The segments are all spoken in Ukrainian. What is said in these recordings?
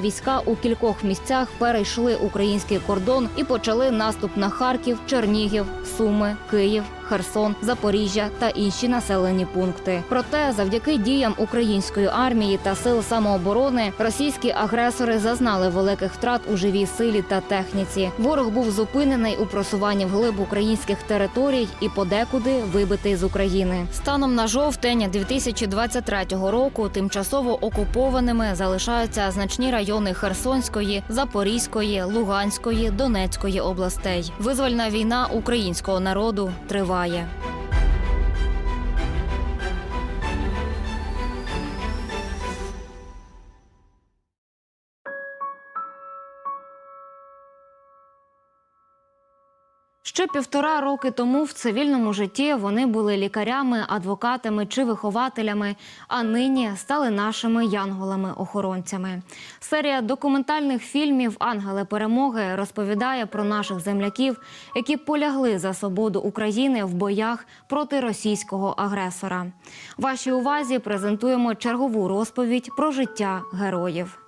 війська у кількох місцях перейшли український кордон і почали наступ на Харків, Чернігів, Суми, Київ. Херсон, Запоріжжя та інші населені пункти. Проте, завдяки діям української армії та сил самооборони, російські агресори зазнали великих втрат у живій силі та техніці. Ворог був зупинений у просуванні вглиб українських територій і подекуди вибитий з України. Станом на жовтень 2023 року тимчасово окупованими залишаються значні райони Херсонської, Запорізької, Луганської, Донецької областей. Визвольна війна українського народу триває буває. Ще півтора роки тому в цивільному житті вони були лікарями, адвокатами чи вихователями, а нині стали нашими янголами-охоронцями. Серія документальних фільмів Ангели перемоги розповідає про наших земляків, які полягли за свободу України в боях проти російського агресора. Вашій увазі презентуємо чергову розповідь про життя героїв.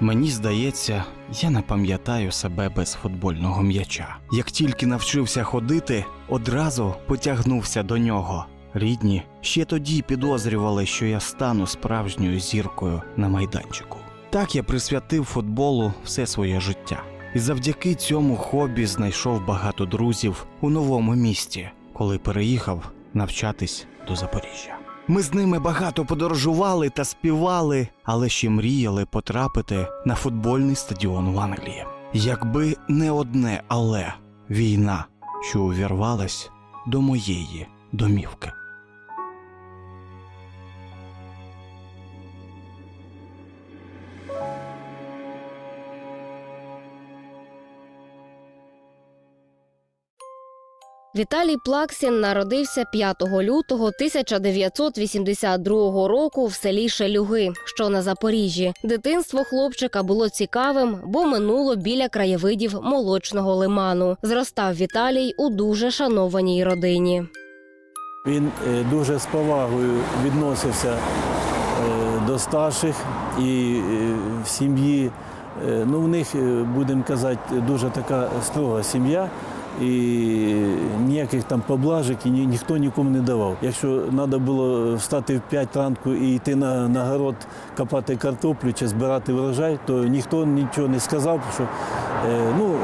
Мені здається, я не пам'ятаю себе без футбольного м'яча. Як тільки навчився ходити, одразу потягнувся до нього. Рідні ще тоді підозрювали, що я стану справжньою зіркою на майданчику. Так я присвятив футболу все своє життя. І завдяки цьому хобі знайшов багато друзів у новому місті, коли переїхав навчатись до Запоріжжя. Ми з ними багато подорожували та співали, але ще мріяли потрапити на футбольний стадіон в Англії. Якби не одне, але війна, що увірвалась до моєї домівки. Віталій Плаксін народився 5 лютого 1982 року в селі Шелюги, що на Запоріжжі. Дитинство хлопчика було цікавим, бо минуло біля краєвидів молочного лиману. Зростав Віталій у дуже шанованій родині. Він е, дуже з повагою відносився е, до старших і е, в сім'ї. Ну, в них, будемо казати, дуже така строга сім'я. І ніяких там поблажок і ні, ніхто нікому не давав. Якщо треба було встати в 5 ранку і йти на, на город копати картоплю чи збирати врожай, то ніхто нічого не сказав, що е, ну, е,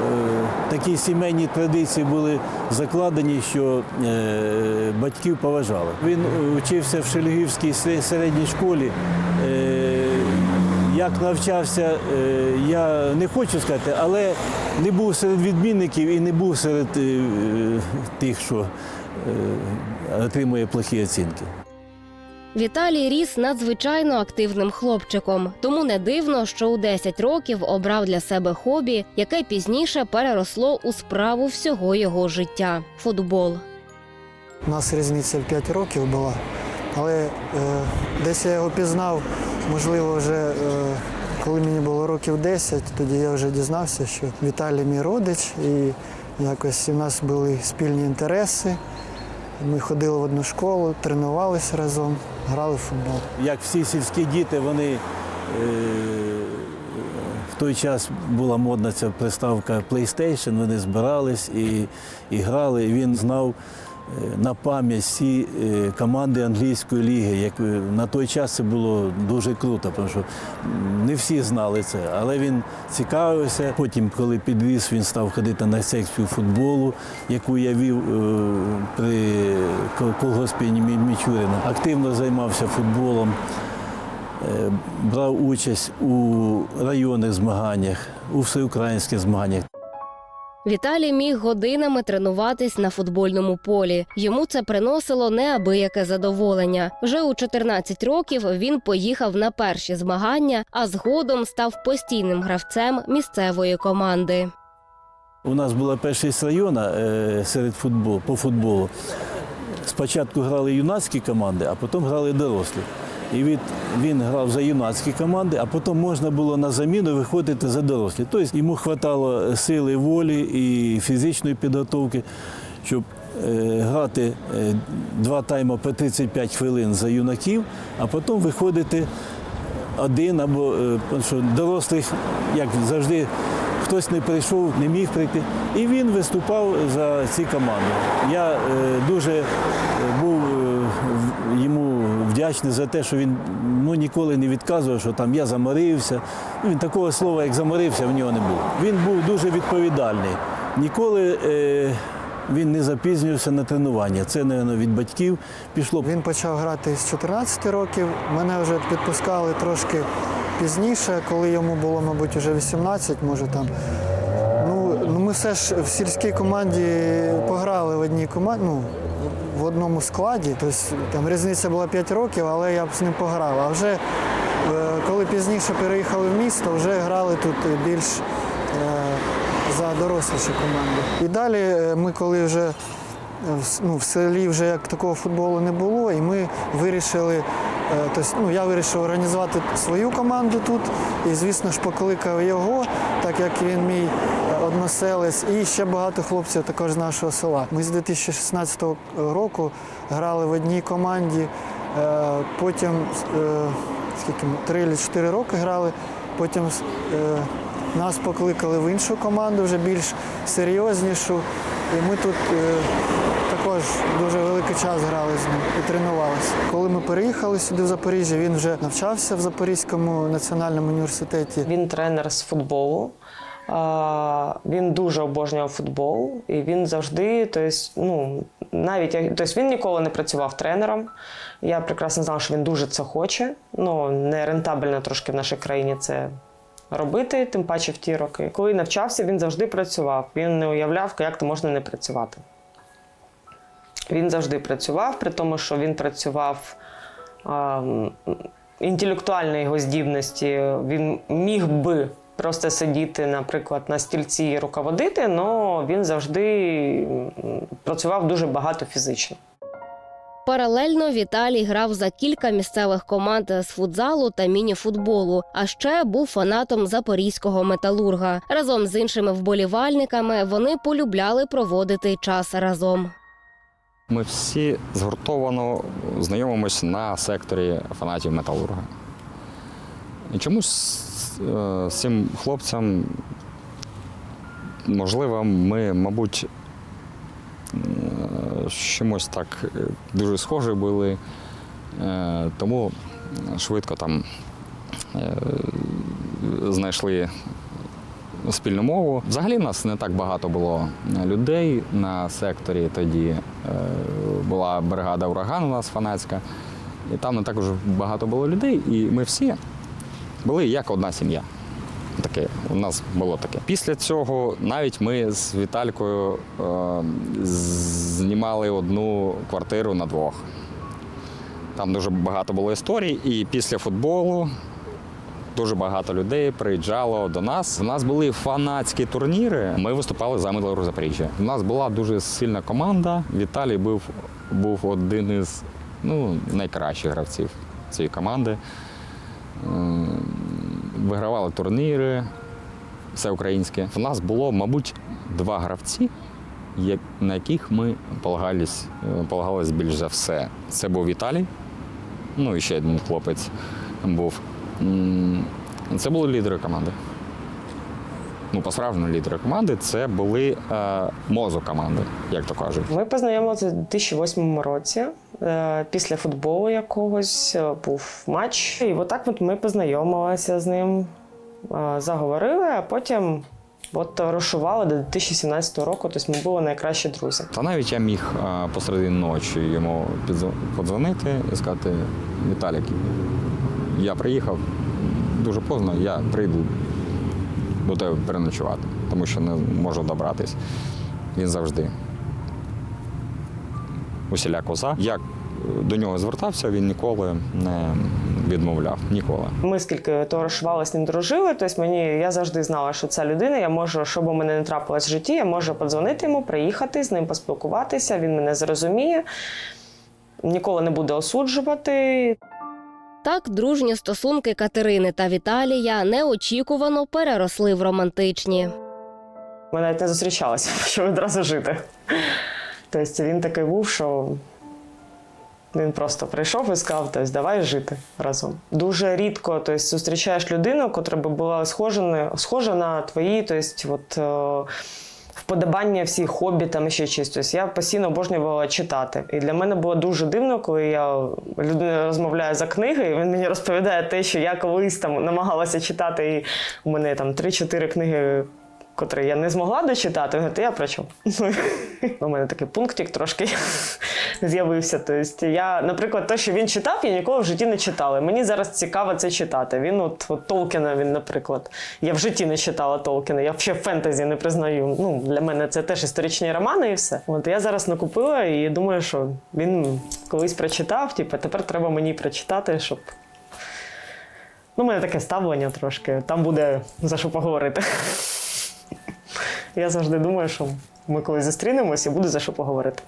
такі сімейні традиції були закладені, що е, батьків поважали. Він вчився в Шелігівській середній школі. Е, як навчався, е, я не хочу сказати, але не був серед відмінників і не був серед е, тих, що е, отримує плохі оцінки. Віталій ріс надзвичайно активним хлопчиком, тому не дивно, що у 10 років обрав для себе хобі, яке пізніше переросло у справу всього його життя футбол. У нас різниця в 5 років була, але е, десь я його пізнав, можливо, вже е, коли мені було років 10, тоді я вже дізнався, що Віталій мій родич, і Якось у нас були спільні інтереси. Ми ходили в одну школу, тренувалися разом, грали в футбол. Як всі сільські діти, вони е, в той час була модна ця приставка PlayStation, вони збирались і, і грали. Він знав на пам'ять всі е, команди англійської ліги. Як е, на той час це було дуже круто, тому що не всі знали це, але він цікавився. Потім, коли підріс, він став ходити на секцію футболу, яку я вів е, при кол- колгоспі Мічурина. Активно займався футболом. Е, брав участь у районних змаганнях, у всеукраїнських змаганнях. Віталій міг годинами тренуватись на футбольному полі. Йому це приносило неабияке задоволення. Вже у 14 років він поїхав на перші змагання, а згодом став постійним гравцем місцевої команди. У нас була першість району е, серед футболу, по футболу. Спочатку грали юнацькі команди, а потім грали дорослі. І від, він грав за юнацькі команди, а потім можна було на заміну виходити за дорослі. Тобто йому вистачало сили волі і фізичної підготовки, щоб е, грати е, два тайми по 35 хвилин за юнаків, а потім виходити один або е, що дорослих, як завжди, хтось не прийшов, не міг прийти. І він виступав за ці команди. Я е, дуже е, був е, вдячний за те, що він ну, ніколи не відказував, що там я заморився. Ну, Він такого слова, як заморився, в нього не було. Він був дуже відповідальний. Ніколи е, він не запізнювався на тренування. Це, мабуть, від батьків пішло. Він почав грати з 14 років. Мене вже підпускали трошки пізніше, коли йому було, мабуть, вже 18, може там. Ну, ну ми все ж в сільській команді пограли в одній команді, ну, в одному складі. Тобто там різниця була 5 років, але я б з ним пограв. А вже е, коли пізніше переїхали в місто, вже грали тут більш е, за доросліші команди. І далі е, ми коли вже ну, в селі вже як такого футболу не було, і ми вирішили. Тобто, ну, я вирішив організувати свою команду тут і, звісно ж, покликав його, так як він мій односелець, і ще багато хлопців також з нашого села. Ми з 2016 року грали в одній команді, е, потім е, скільки ми, три чи чотири роки грали, потім е, нас покликали в іншу команду, вже більш серйознішу. І ми тут також дуже великий час грали з ним і тренувалися. Коли ми переїхали сюди в Запоріжжя, він вже навчався в Запорізькому національному університеті. Він тренер з футболу. Він дуже обожнював футбол, і він завжди, тобто, ну, навіть тобто він ніколи не працював тренером. Я прекрасно знала, що він дуже це хоче. Ну, не рентабельно трошки в нашій країні це робити, тим паче в ті роки. Коли навчався, він завжди працював. Він не уявляв, як то можна не працювати. Він завжди працював, при тому, що він працював інтелектуальної його здібності. Він міг би просто сидіти, наприклад, на стільці і руководити, але він завжди працював дуже багато фізично. Паралельно Віталій грав за кілька місцевих команд з футзалу та міні-футболу, а ще був фанатом запорізького металурга. Разом з іншими вболівальниками вони полюбляли проводити час разом. Ми всі згуртовано знайомимось на секторі фанатів металурга. І чомусь е, з цим хлопцям, можливо, ми, мабуть, е, чимось так е, дуже схожі були, е, тому швидко там знайшли спільну мову. Взагалі нас не так багато було людей на секторі. Тоді була бригада ураган у нас фанатська, і там не так уже багато було людей, і ми всі були як одна сім'я. Таке у нас було таке. Після цього навіть ми з Віталькою е, знімали одну квартиру на двох. Там дуже багато було історій, і після футболу Дуже багато людей приїжджало до нас. У нас були фанатські турніри. Ми виступали за Металург Запоріжжя. У нас була дуже сильна команда. Віталій був, був один із ну, найкращих гравців цієї команди. Вигравали турніри. все українське. В нас було, мабуть, два гравці, на яких ми полагались, е, полагались більш за все. Це був Віталій, ну і ще один хлопець був. Це були лідери команди. Ну, по-справжньому лідери команди це були е, мозок команди, як то кажуть. Ми познайомилися у 2008 році. Е, Після футболу якогось е, був матч. І отак от ми познайомилися з ним, е, заговорили, а потім от розшували до 2017 року. Тобто ми були найкращі друзі. Та навіть я міг посередині ночі йому подзвонити і сказати: Віталік, я приїхав дуже поздно, я прийду до тебе переночувати, тому що не можу добратись. Він завжди усіляко за. Як до нього звертався, він ніколи не відмовляв. Ніколи. Ми скільки то розшивали з ним дружили, тобто мені я завжди знала, що це людина. Я можу, що б у мене не трапилось в житті, я можу подзвонити йому, приїхати з ним поспілкуватися. Він мене зрозуміє, ніколи не буде осуджувати. Так, дружні стосунки Катерини та Віталія неочікувано переросли в романтичні. Ми навіть не зустрічалися, почали одразу жити. Тобто він такий був, що він просто прийшов і сказав, тобто, давай жити разом. Дуже рідко тобто, зустрічаєш людину, яка би була схожа на, схожа на твої тобто, от, е, вподобання всі хобі там ще щось. Тобто, я постійно обожнювала читати. І для мене було дуже дивно, коли я людина розмовляє за книги, і він мені розповідає те, що я колись там намагалася читати, і у мене там 3-4 книги котрий я не змогла дочитати, говорить, я про чому? У мене такий пунктик трошки з'явився. Тобто я, наприклад, те, що він читав, я ніколи в житті не читала. Мені зараз цікаво це читати. Він от, от Толкіна, він, наприклад. Я в житті не читала Толкіна, я взагалі фентезі не признаю. Ну, для мене це теж історичні романи і все. От я зараз накупила і думаю, що він колись прочитав, типу, тепер треба мені прочитати, щоб. Ну, у мене таке ставлення трошки. Там буде за що поговорити. Я завжди думаю, що ми колись зустрінемось і буде за що поговорити.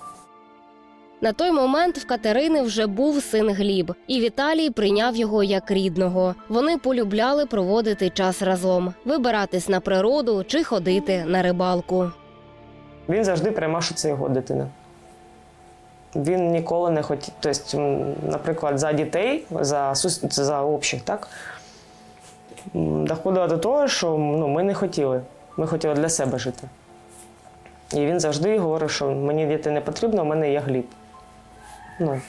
На той момент в Катерини вже був син Гліб, і Віталій прийняв його як рідного. Вони полюбляли проводити час разом, вибиратись на природу чи ходити на рибалку. Він завжди приймав, що це його дитина. Він ніколи не хотів, тобто, наприклад, за дітей, за, за общих, так? Доходило до того, що ну, ми не хотіли. Ми хотіли для себе жити. І він завжди говорив, що мені діти не потрібно, у мене є гліб. Ну,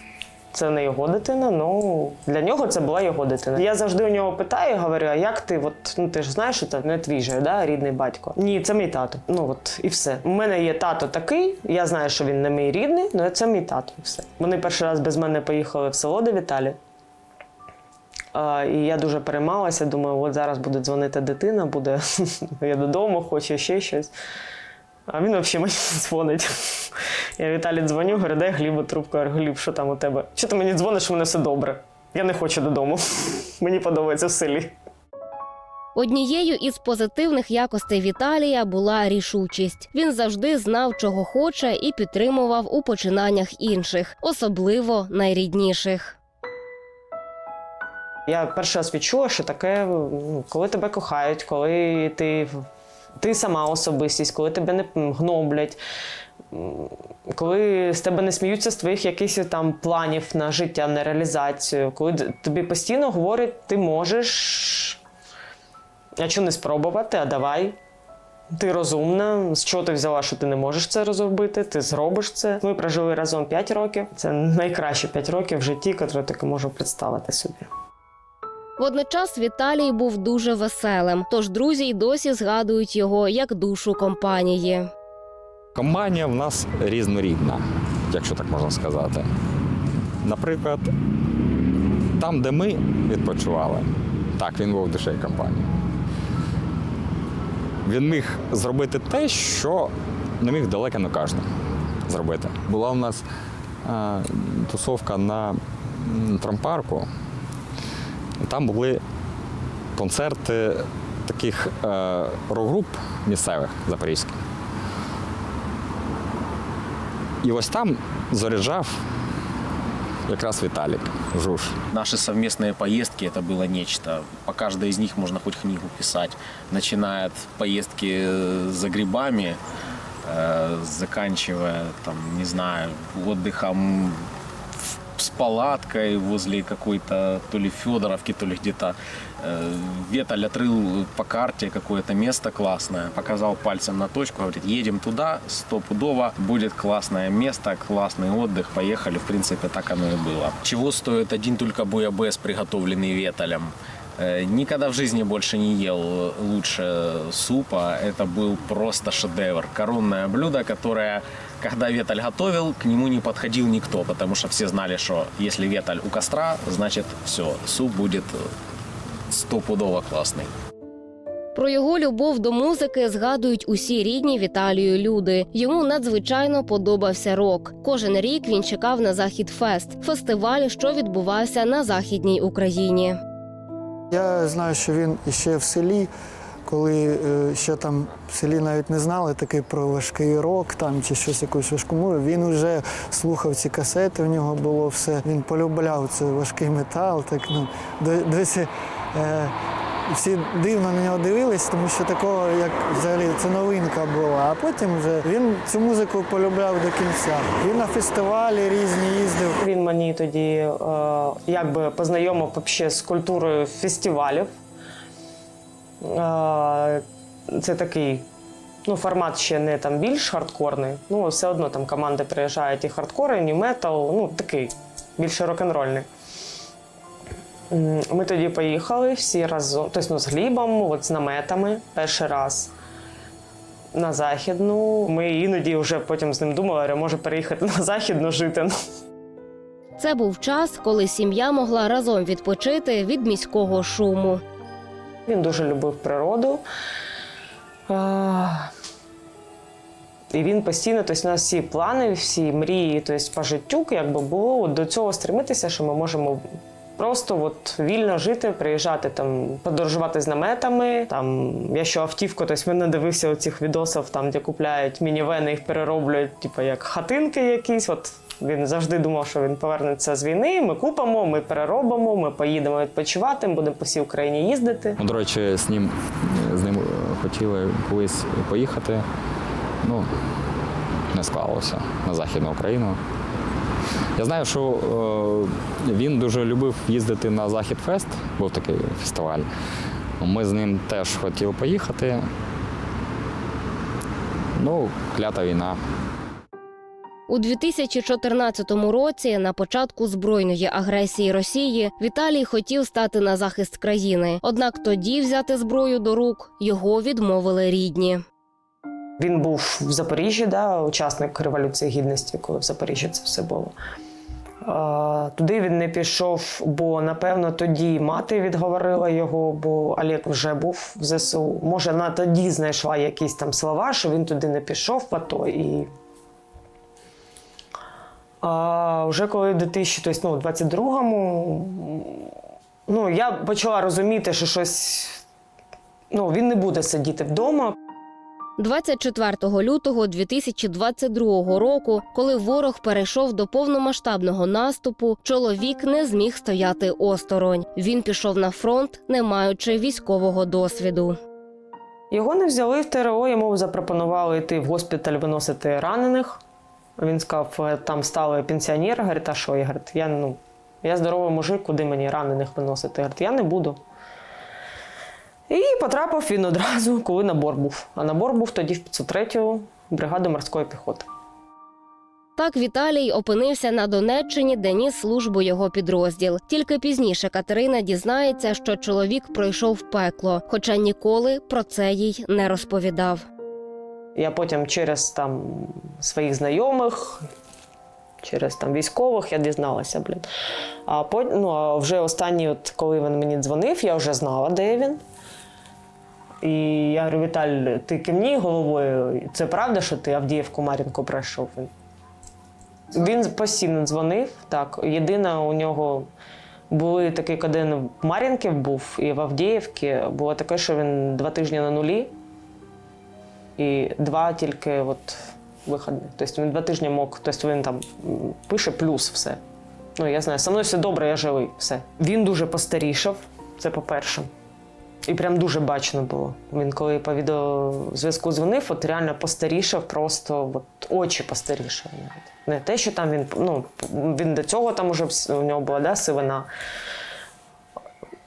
це не його дитина, ну для нього це була його дитина. Я завжди у нього питаю, говорю, а як ти? От, ну ти ж знаєш, що це не твій же, да, рідний батько. Ні, це мій тато. Ну от і все. У мене є тато такий, я знаю, що він не мій рідний, але це мій тато. Все. Вони перший раз без мене поїхали в село до Віталі. І я дуже переймалася, думаю, от зараз буде дзвонити дитина, буде я додому, хочу ще щось. А він взагалі мені дзвонить. Я Віталі дзвоню, говорю, дай Глібу трубку. Говорю, Гліб, що там у тебе? Що ти мені дзвониш, у мене все добре. Я не хочу додому. Мені подобається в селі. Однією із позитивних якостей Віталія була рішучість. Він завжди знав, чого хоче, і підтримував у починаннях інших, особливо найрідніших. Я перший раз відчула, що таке, ну, коли тебе кохають, коли ти, ти сама особистість, коли тебе не гноблять, коли з тебе не сміються з твоїх якихось там планів на життя, на реалізацію, коли тобі постійно говорять, ти можеш, а чого не спробувати, а давай. Ти розумна, з чого ти взяла, що ти не можеш це розробити, ти зробиш це. Ми прожили разом 5 років. Це найкращі 5 років в житті, яке я можу представити собі. Водночас Віталій був дуже веселим, тож друзі й досі згадують його як душу компанії. Компанія в нас різнорідна, якщо так можна сказати. Наприклад, там, де ми відпочивали, так, він був душею компанії. Він міг зробити те, що не міг далеко не кожен зробити. Була у нас е, тусовка на трампарку. Там були концерти таких е, рок-груп місцевих запорізьких. І ось там заряджав якраз Віталік Жуж. Наши совместные поездки это было нечто. По каждой из них можно хоть книгу писать. Начиная от поездки э, за грибами, э, заканчивая, там, не знаю, отдыхом в- с палаткой возле какой-то то ли Федоровки, то ли где-то. Э, Веталь отрыл по карте какое-то место классное, показал пальцем на точку, говорит, едем туда, стопудово, будет классное место, классный отдых, поехали. В принципе, так оно и было. Чего стоит один только буябес, приготовленный Веталем? Э, Никогда в жизни больше не ел лучше супа. Это был просто шедевр. Коронное блюдо, которое, когда Веталь готовил, к нему не подходил никто, потому что все знали, что если Веталь у костра, значит все, суп будет э, стопудово классный. Про його любов до музики згадують усі рідні Віталію люди. Йому надзвичайно подобався рок. Кожен рік він чекав на Захід Фест фестиваль, що відбувався на західній Україні. Я знаю, що він іще в селі, коли е, ще там в селі навіть не знали такий про важкий рок там чи щось якусь важку мову. Він вже слухав ці касети, у нього було все. Він полюбляв цей важкий метал. Так ну досі. Е, всі дивно на нього дивились, тому що такого, як взагалі, це новинка була. А потім вже він цю музику полюбляв до кінця. Він на фестивалі різні їздив. Він мені тоді е, якби познайомив вообще з культурою фестивалів. Це такий ну, формат ще не там більш хардкорний. Ну, все одно там команди приїжджають і хардкори, і метал, ну такий більше рок-н-рольний. Ми тоді поїхали всі разом, тобто ну, з Глібом, от, з наметами перший раз. На західну. Ми іноді вже потім з ним думали, «А може переїхати на західну жити. Це був час, коли сім'я могла разом відпочити від міського шуму. Він дуже любив природу. І він постійно, тобто у нас всі плани, всі мрії, тобто по життю, якби було от до цього стремитися, що ми можемо просто от вільно жити, приїжджати там, подорожувати з наметами. Там я що автівку, тобто він надивився оцих відосів, там, де купляють мінівени, їх перероблюють, типу як хатинки якісь. От він завжди думав, що він повернеться з війни. Ми купимо, ми переробимо, ми поїдемо відпочивати, ми будемо по всій Україні їздити. Ну, До речі, з ним, з ним хотіли колись поїхати. Ну, не склалося на Західну Україну. Я знаю, що е, він дуже любив їздити на Захід Фест, був такий фестиваль. Ми з ним теж хотіли поїхати. Ну, клята війна. У 2014 році, на початку збройної агресії Росії, Віталій хотів стати на захист країни. Однак тоді взяти зброю до рук його відмовили рідні. Він був в Запоріжжі, да, учасник Революції Гідності, коли в Запоріжжі це все було. Туди він не пішов, бо напевно тоді мати відговорила його, бо Олег вже був в ЗСУ. Може, вона тоді знайшла якісь там слова, що він туди не пішов, а то і. А вже коли в 2022-му ну, я почала розуміти, що щось. Ну, він не буде сидіти вдома. 24 лютого 2022 року, коли ворог перейшов до повномасштабного наступу, чоловік не зміг стояти осторонь. Він пішов на фронт, не маючи військового досвіду. Його не взяли в ТРО, йому запропонували йти в госпіталь виносити ранених. Він сказав, «Е, там стали пенсіонери. Говорить, а що? Я говорить, я, ну, я здоровий мужик, куди мені ранених виносити? Говорить, я не буду. І потрапив він одразу, коли набор був. А набор був тоді в 503-ю бригаду морської піхоти. Так Віталій опинився на Донеччині, де ніс службу його підрозділ. Тільки пізніше Катерина дізнається, що чоловік пройшов пекло, хоча ніколи про це їй не розповідав. Я потім через там своїх знайомих, через там військових я дізналася, блін. А потім, ну, а вже останній, от, коли він мені дзвонив, я вже знала, де він. І я говорю, Віталь, ти кивні головою, це правда, що ти Авдіївку Мар'їнку пройшов? Він, постійно дзвонив. Так. Єдине, у нього були такі, коли він в Мар'їнки був і в Авдіївці, було таке, що він два тижні на нулі і два тільки от виходи. Тобто він два тижні мог, тобто він там пише плюс все. Ну, я знаю, со мною все добре, я живий. Все. Він дуже постарішав, це по-перше. І прям дуже бачно було. Він коли по відеозв'язку дзвонив, от реально постарішав, просто от, очі постарішав. навіть. Не те, що там він, ну, він до цього там уже у нього була да, сивина.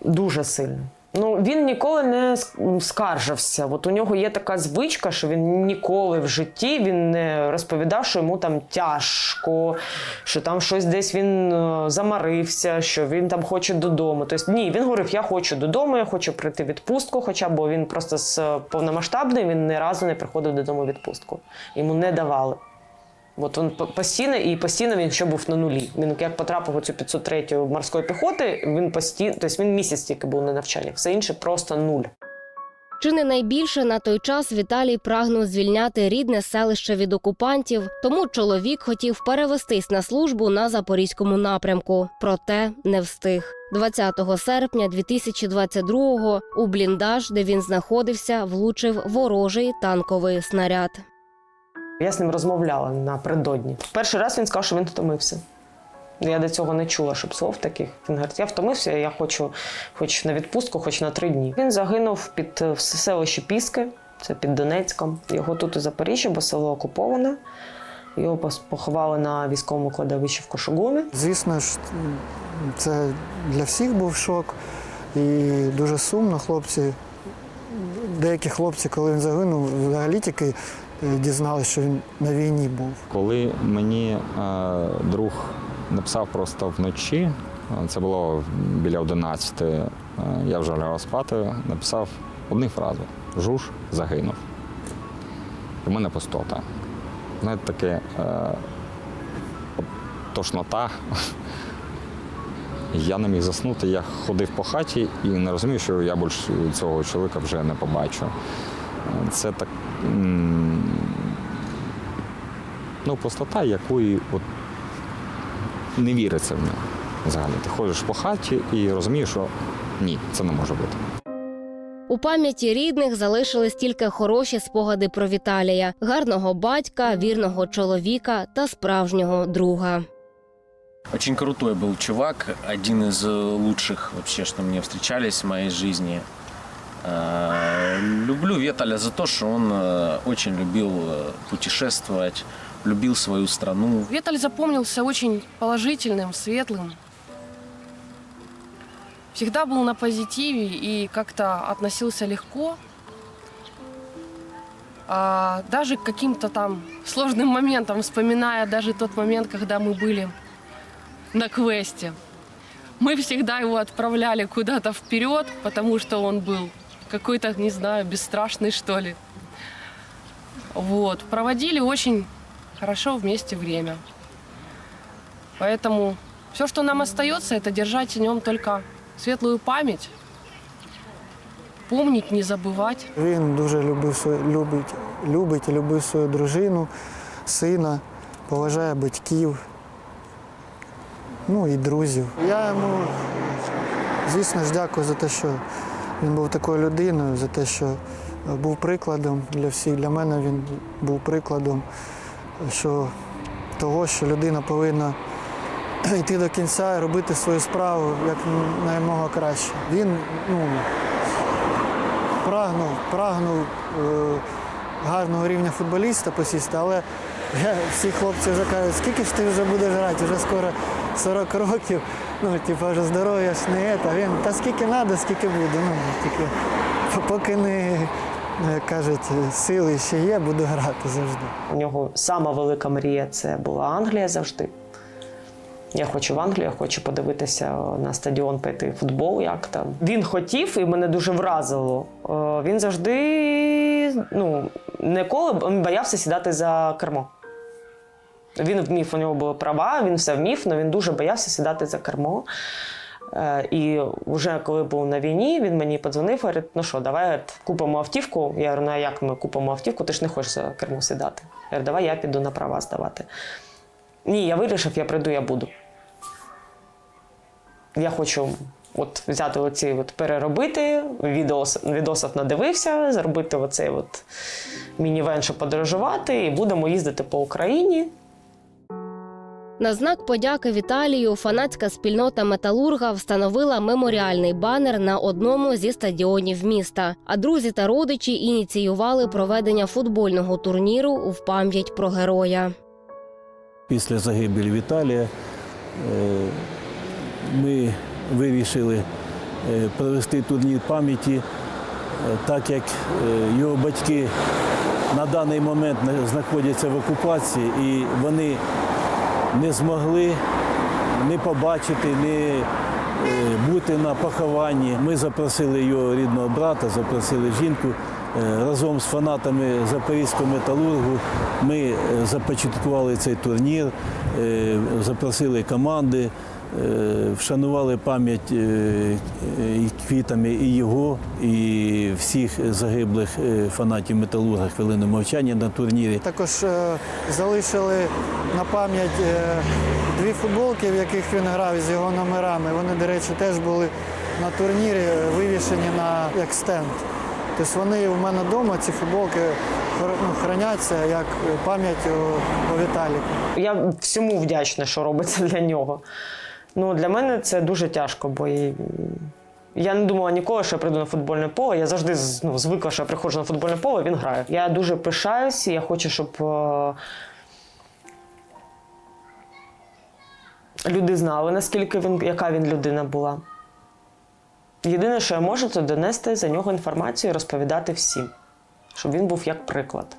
Дуже сильно. Ну, він ніколи не скаржився. От у нього є така звичка, що він ніколи в житті він не розповідав, що йому там тяжко, що там щось десь він е, замарився, що він там хоче додому. Тобто, ні, він говорив: я хочу додому, я хочу прийти в відпустку. Хоча б він просто з повномасштабний, він ні разу не приходив додому в відпустку. Йому не давали. От він по- постійно і постійно він ще був на нулі. Він як потрапив у цю 503 морської піхоти, він постійно, тобто він місяць тільки був на навчанні, все інше просто нуль. Чи не найбільше на той час Віталій прагнув звільняти рідне селище від окупантів, тому чоловік хотів перевестись на службу на запорізькому напрямку, проте не встиг. 20 серпня 2022-го у бліндаж, де він знаходився, влучив ворожий танковий снаряд. Я з ним розмовляла напередодні. Перший раз він сказав, що він втомився. Я до цього не чула, щоб слов таких. Він говорить, я втомився, я хочу хоч на відпустку, хоч на три дні. Він загинув під е, в Піски, це під Донецьком. Його тут у Запоріжжі, бо село окуповане. Його поховали на військовому кладовищі в Кошугумі. Звісно ж, це для всіх був шок і дуже сумно. Хлопці, деякі хлопці, коли він загинув, взагалі тільки дізналися, що він на війні був. Коли мені е, друг написав просто вночі, е, це було біля 11, е, я вже лягав спати, написав одну фразу: Жуж загинув. У мене пустота. Знаєте, таке е, тошнота. Я не міг заснути, я ходив по хаті і не розумів, що я більше цього чоловіка вже не побачу. Е, Це так. м, ну, пустота, якої от не віриться в нього. Взагалі, ти ходиш по хаті і розумієш, що ні, це не може бути. У пам'яті рідних залишились тільки хороші спогади про Віталія, гарного батька, вірного чоловіка та справжнього друга. Очень крутой был чувак, один из э, лучших вообще, что мне встречались в моей жизни. Э, Люблю Веталя за то, что он э, очень любил э, путешествовать, любил свою страну. Веталь запомнился очень положительным, светлым. Всегда был на позитиве и как-то относился легко. А даже к каким-то там сложным моментам, вспоминая даже тот момент, когда мы были на квесте, мы всегда его отправляли куда-то вперед, потому что он был какой-то, не знаю, бесстрашный, что ли. Вот. Проводили очень хорошо вместе время. Поэтому все, что нам остается, это держать о нем только светлую память, помнить, не забывать. Він дуже любив свою, любить, любить і любив свою дружину, сина, поважає батьків, ну і друзів. Я йому, звісно ж, дякую за те, що він був такою людиною, за те, що був прикладом для всіх. Для мене він був прикладом Що того, що людина повинна йти до кінця і робити свою справу як наймога краще. Він ну, прагнув, прагнув е, гарного рівня футболіста посісти, але я, всі хлопці вже кажуть, скільки ж ти вже будеш грати, вже скоро 40 років, ну, типу, вже здоров'я ж не це. Він, та скільки треба, скільки буде. Ну, тільки поки не е, кажуть, сили ще є, буду грати завжди. У нього сама велика мрія це була Англія завжди. Я хочу в Англію, я хочу подивитися на стадіон пити футбол, як там. Він хотів і мене дуже вразило. Е, Він завжди ну, ніколи боявся сідати за кермо. Він вмів, у нього були права, він все вмів, але він дуже боявся сідати за кермо. Е, І вже коли був на війні, він мені подзвонив, говорить, ну що, давай купимо автівку. Я говорю, ну а як ми купимо автівку? Ти ж не хочеш за кермо сідати. Я говорю, давай я піду на права здавати. Ні, я вирішив, я прийду, я буду. Я хочу от взяти оці, от переробити, відос, відосів надивився, зробити оцей мінівен, щоб подорожувати, і будемо їздити по Україні. На знак подяки Віталію фанатська спільнота Металурга встановила меморіальний банер на одному зі стадіонів міста. А друзі та родичі ініціювали проведення футбольного турніру в пам'ять про героя. Після загибелі Віталія е, ми вирішили е, провести турнір пам'яті, е, так як його батьки на даний момент на- знаходяться в окупації і вони не змогли не побачити, не е, бути на похованні. Ми запросили його рідного брата, запросили жінку. Е, Разом з фанатами Запорізького металургу ми е, започаткували цей турнір, запросили команди, вшанували пам'ять е, е, і квітами і його, і всіх загиблих е, фанатів металурга хвилину мовчання на турнірі. Також е, залишили на пам'ять е, дві футболки, в яких він грав з його номерами. Вони, до речі, теж були на турнірі е, вивішені на як стенд. Тобто вони у мене вдома, ці футболки ну, храняться як пам'ять о, о Віталіку. Я всьому вдячна, що робиться для нього. Ну, для мене це дуже тяжко, бо я не думала ніколи, що я прийду на футбольне поле. Я завжди ну, звикла, що я приходжу на футбольне поле, він грає. Я дуже пишаюсь, і я хочу, щоб е, люди знали, наскільки він, яка він людина була. Єдине, що я можу, це донести за нього інформацію і розповідати всім, щоб він був як приклад.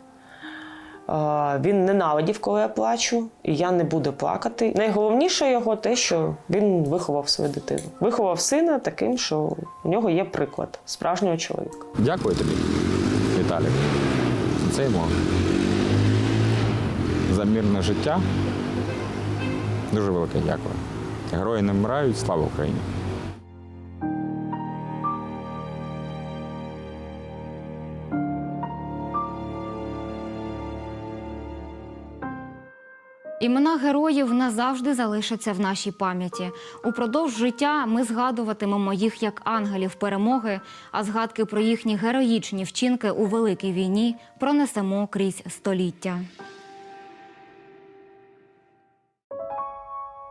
Він ненавидів, коли я плачу, і я не буду плакати. Найголовніше його те, що він виховав свою дитину. Виховав сина таким, що у нього є приклад справжнього чоловіка. Дякую тобі, Віталік, цей момент. За мирне життя. Дуже велике дякую. Герої не вмирають, слава Україні! Імена героїв назавжди залишаться в нашій пам'яті. Упродовж життя ми згадуватимемо їх як ангелів перемоги, а згадки про їхні героїчні вчинки у великій війні пронесемо крізь століття.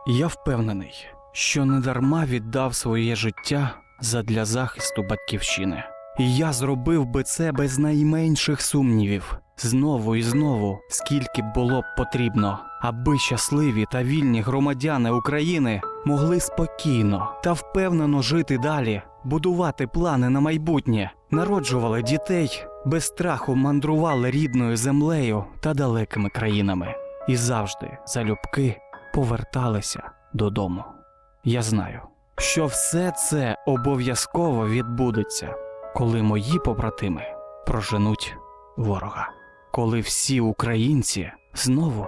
Я впевнений, що недарма віддав своє життя задля захисту батьківщини. І я зробив би це без найменших сумнівів, знову і знову, скільки б було б потрібно, аби щасливі та вільні громадяни України могли спокійно та впевнено жити далі, будувати плани на майбутнє, народжували дітей, без страху мандрували рідною землею та далекими країнами, і завжди залюбки поверталися додому. Я знаю, що все це обов'язково відбудеться, коли мої побратими проженуть ворога, коли всі українці знову